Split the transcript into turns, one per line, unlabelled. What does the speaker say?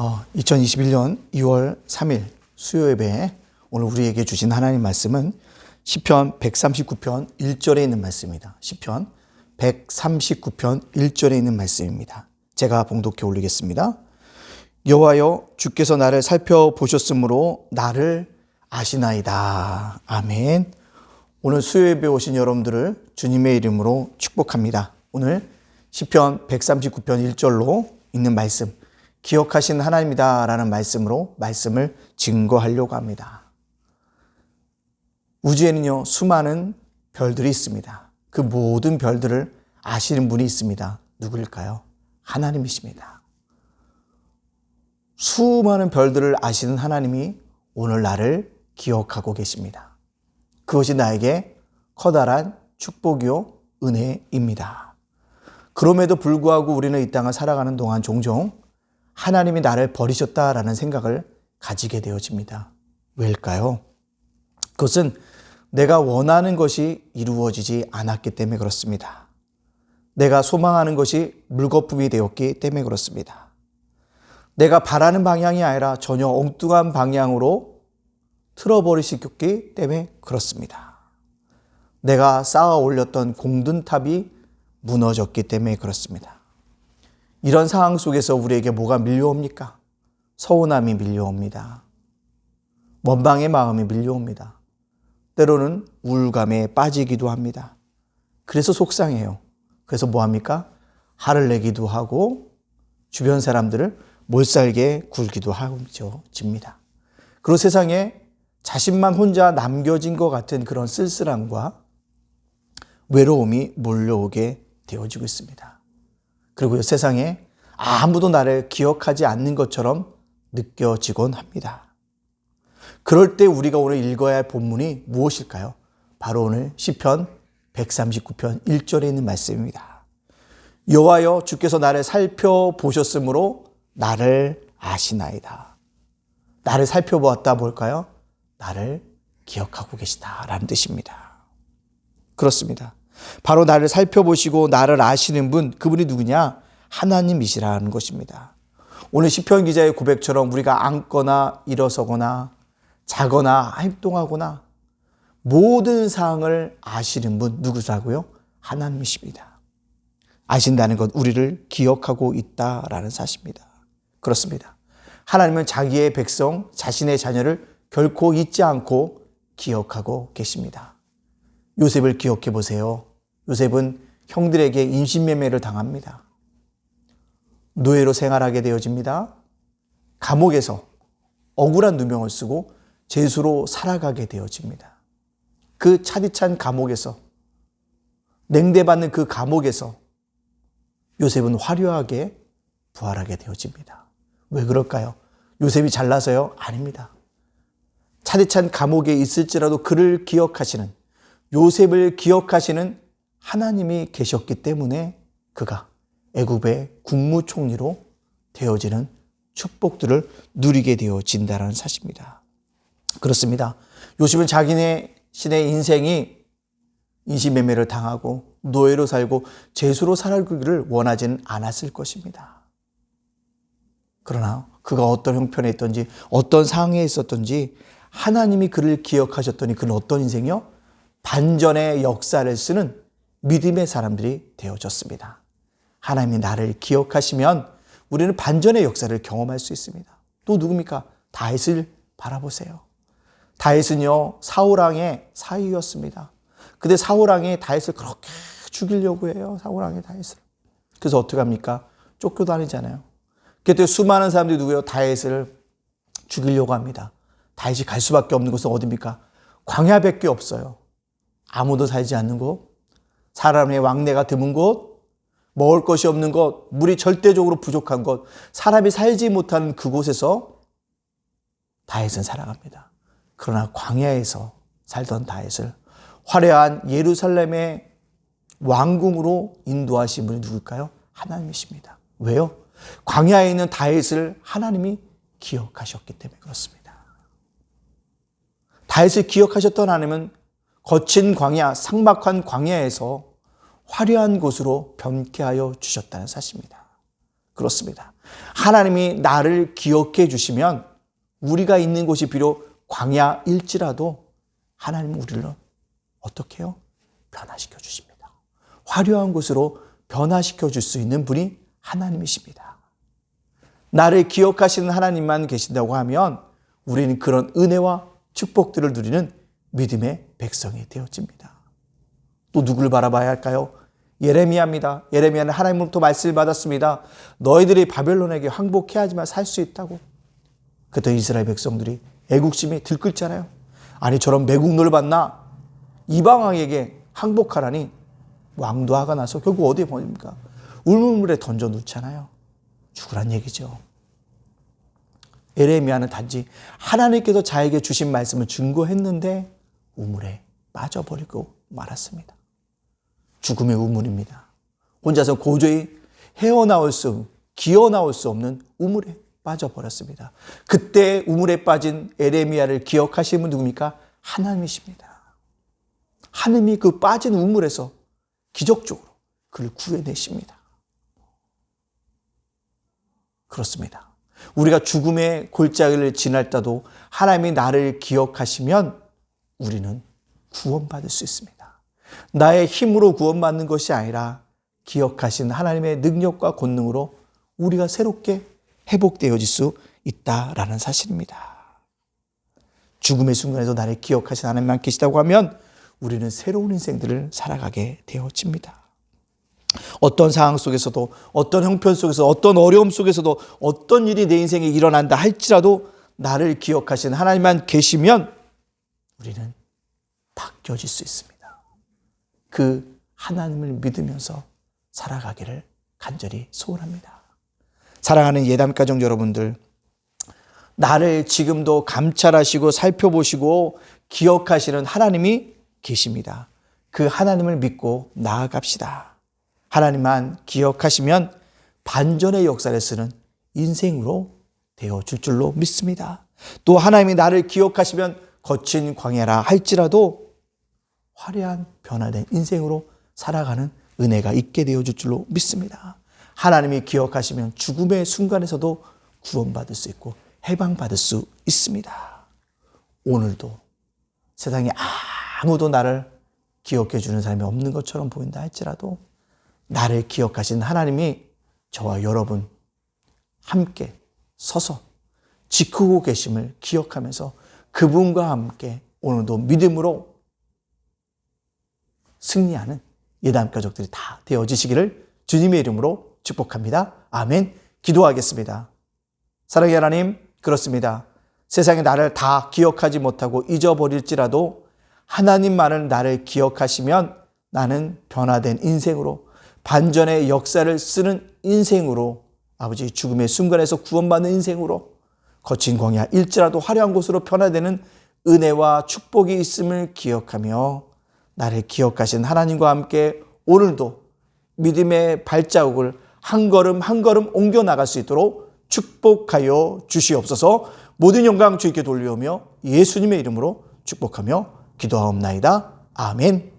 어, 2021년 2월 3일 수요 예배 오늘 우리에게 주신 하나님 말씀은 시편 139편 1절에 있는 말씀입니다. 시편 139편 1절에 있는 말씀입니다. 제가 봉독해 올리겠습니다. 여호와여 주께서 나를 살펴보셨으므로 나를 아시나이다. 아멘. 오늘 수요 예배 오신 여러분들을 주님의 이름으로 축복합니다. 오늘 시편 139편 1절로 있는 말씀 기억하신 하나님이다라는 말씀으로 말씀을 증거하려고 합니다. 우주에는요, 수많은 별들이 있습니다. 그 모든 별들을 아시는 분이 있습니다. 누구일까요? 하나님이십니다. 수많은 별들을 아시는 하나님이 오늘 나를 기억하고 계십니다. 그것이 나에게 커다란 축복이요, 은혜입니다. 그럼에도 불구하고 우리는 이 땅을 살아가는 동안 종종 하나님이 나를 버리셨다라는 생각을 가지게 되어집니다. 왜일까요? 그것은 내가 원하는 것이 이루어지지 않았기 때문에 그렇습니다. 내가 소망하는 것이 물거품이 되었기 때문에 그렇습니다. 내가 바라는 방향이 아니라 전혀 엉뚱한 방향으로 틀어버리셨기 때문에 그렇습니다. 내가 쌓아 올렸던 공든탑이 무너졌기 때문에 그렇습니다. 이런 상황 속에서 우리에게 뭐가 밀려옵니까? 서운함이 밀려옵니다. 원방의 마음이 밀려옵니다. 때로는 우울감에 빠지기도 합니다. 그래서 속상해요. 그래서 뭐 합니까? 화를 내기도 하고 주변 사람들을 몰살게 굴기도 하죠. 집니다. 그리고 세상에 자신만 혼자 남겨진 것 같은 그런 쓸쓸함과 외로움이 몰려오게 되어지고 있습니다. 그리고 세상에 아무도 나를 기억하지 않는 것처럼 느껴지곤 합니다. 그럴 때 우리가 오늘 읽어야 할 본문이 무엇일까요? 바로 오늘 시편 139편 1절에 있는 말씀입니다. 여호와여 주께서 나를 살펴보셨으므로 나를 아시나이다. 나를 살펴보았다 볼까요? 나를 기억하고 계시다라는 뜻입니다. 그렇습니다. 바로 나를 살펴보시고 나를 아시는 분, 그분이 누구냐? 하나님이시라는 것입니다. 오늘 시편 기자의 고백처럼 우리가 앉거나 일어서거나 자거나 행동하거나 모든 사항을 아시는 분 누구라고요? 하나님이십니다. 아신다는 것 우리를 기억하고 있다라는 사실입니다. 그렇습니다. 하나님은 자기의 백성, 자신의 자녀를 결코 잊지 않고 기억하고 계십니다. 요셉을 기억해 보세요. 요셉은 형들에게 인신매매를 당합니다. 노예로 생활하게 되어집니다. 감옥에서 억울한 누명을 쓰고 죄수로 살아가게 되어집니다. 그 차디찬 감옥에서 냉대받는 그 감옥에서 요셉은 화려하게 부활하게 되어집니다. 왜 그럴까요? 요셉이 잘나서요? 아닙니다. 차디찬 감옥에 있을지라도 그를 기억하시는 요셉을 기억하시는 하나님이 계셨기 때문에 그가 애굽의 국무총리로 되어지는 축복들을 누리게 되어진다는 사실입니다. 그렇습니다. 요셉은 자기네 신의 인생이 인신매매를 당하고 노예로 살고 죄수로 살아가기를 원하지는 않았을 것입니다. 그러나 그가 어떤 형편에 있던지 어떤 상황에 있었던지 하나님이 그를 기억하셨더니 그는 어떤 인생이요? 반전의 역사를 쓰는 믿음의 사람들이 되어졌습니다. 하나님이 나를 기억하시면 우리는 반전의 역사를 경험할 수 있습니다. 또 누굽니까? 다윗을 바라보세요. 다윗은요 사울왕의 사위였습니다. 근데 사울왕이 다윗을 그렇게 죽이려고 해요. 사울왕이 다윗을. 그래서 어떻게 합니까? 쫓겨다니잖아요. 그때 수많은 사람들이 누구요? 다윗을 죽이려고 합니다. 다윗이 갈 수밖에 없는 곳은 어디입니까? 광야밖에 없어요. 아무도 살지 않는 곳, 사람의 왕래가 드문 곳, 먹을 것이 없는 곳, 물이 절대적으로 부족한 곳, 사람이 살지 못하는 그곳에서 다윗은 살아갑니다. 그러나 광야에서 살던 다윗을 화려한 예루살렘의 왕궁으로 인도하신 분이 누굴까요? 하나님이십니다. 왜요? 광야에 있는 다윗을 하나님이 기억하셨기 때문에 그렇습니다. 다윗을 기억하셨던 하나님은 거친 광야, 상막한 광야에서 화려한 곳으로 변케 하여 주셨다는 사실입니다. 그렇습니다. 하나님이 나를 기억해 주시면 우리가 있는 곳이 비록 광야일지라도 하나님은 우리를 어떻게 해요? 변화시켜 주십니다. 화려한 곳으로 변화시켜 줄 수 있는 분이 하나님이십니다. 나를 기억하시는 하나님만 계신다고 하면 우리는 그런 은혜와 축복들을 누리는 믿음의 백성이 되어집니다. 또 누구를 바라봐야 할까요? 예레미야입니다. 예레미야는 하나님으로부터 말씀을 받았습니다. 너희들이 바벨론에게 항복해야 하지만 살 수 있다고. 그때 이스라엘 백성들이 애국심이 들끓잖아요. 아니 저런 매국노를 받나? 이방왕에게 항복하라니 왕도 화가 나서 결국 어디에 보냅니까? 울물물에 던져 놓잖아요. 죽으란 얘기죠. 에레미야는 단지 하나님께서 자에게 주신 말씀을 증거했는데 우물에 빠져버리고 말았습니다. 죽음의 우물입니다. 혼자서 고조히 헤어나올 수, 기어나올 수 없는 우물에 빠져버렸습니다. 그때 우물에 빠진 에레미야를 기억하시는 분 누굽니까? 하나님이십니다. 하나님이 그 빠진 우물에서 기적적으로 그를 구해내십니다. 그렇습니다. 우리가 죽음의 골짜기를 지날 때도 하나님이 나를 기억하시면 우리는 구원받을 수 있습니다. 나의 힘으로 구원받는 것이 아니라 기억하신 하나님의 능력과 권능으로 우리가 새롭게 회복되어질 수 있다라는 사실입니다. 죽음의 순간에도 나를 기억하신 하나님만 계시다고 하면 우리는 새로운 인생들을 살아가게 되어집니다. 어떤 상황 속에서도 어떤 형편 속에서 어떤 어려움 속에서도 어떤 일이 내 인생에 일어난다 할지라도 나를 기억하신 하나님만 계시면 우리는 바뀌어질 수 있습니다. 그 하나님을 믿으면서 살아가기를 간절히 소원합니다. 사랑하는 예담 가정 여러분들, 나를 지금도 감찰하시고 살펴보시고 기억하시는 하나님이 계십니다. 그 하나님을 믿고 나아갑시다. 하나님만 기억하시면 반전의 역사를 쓰는 인생으로 되어 줄 줄로 믿습니다. 또 하나님이 나를 기억하시면 거친 광야라 할지라도 화려한 변화된 인생으로 살아가는 은혜가 있게 되어 줄 줄로 믿습니다. 하나님이 기억하시면 죽음의 순간에서도 구원받을 수 있고 해방받을 수 있습니다. 오늘도 세상에 아무도 나를 기억해 주는 사람이 없는 것처럼 보인다 할지라도 나를 기억하신 하나님이 저와 여러분 함께 서서 지키고 계심을 기억하면서 그분과 함께 오늘도 믿음으로 승리하는 예담 가족들이 다 되어지시기를 주님의 이름으로 축복합니다. 아멘. 기도하겠습니다. 사랑의 하나님, 그렇습니다. 세상에 나를 다 기억하지 못하고 잊어버릴지라도 하나님만을 나를 기억하시면 나는 변화된 인생으로 반전의 역사를 쓰는 인생으로 아버지 죽음의 순간에서 구원받는 인생으로 거친 광야 일지라도 화려한 곳으로 변화되는 은혜와 축복이 있음을 기억하며 나를 기억하신 하나님과 함께 오늘도 믿음의 발자국을 한 걸음 한 걸음 옮겨 나갈 수 있도록 축복하여 주시옵소서 모든 영광 주님께 돌려오며 예수님의 이름으로 축복하며 기도하옵나이다. 아멘.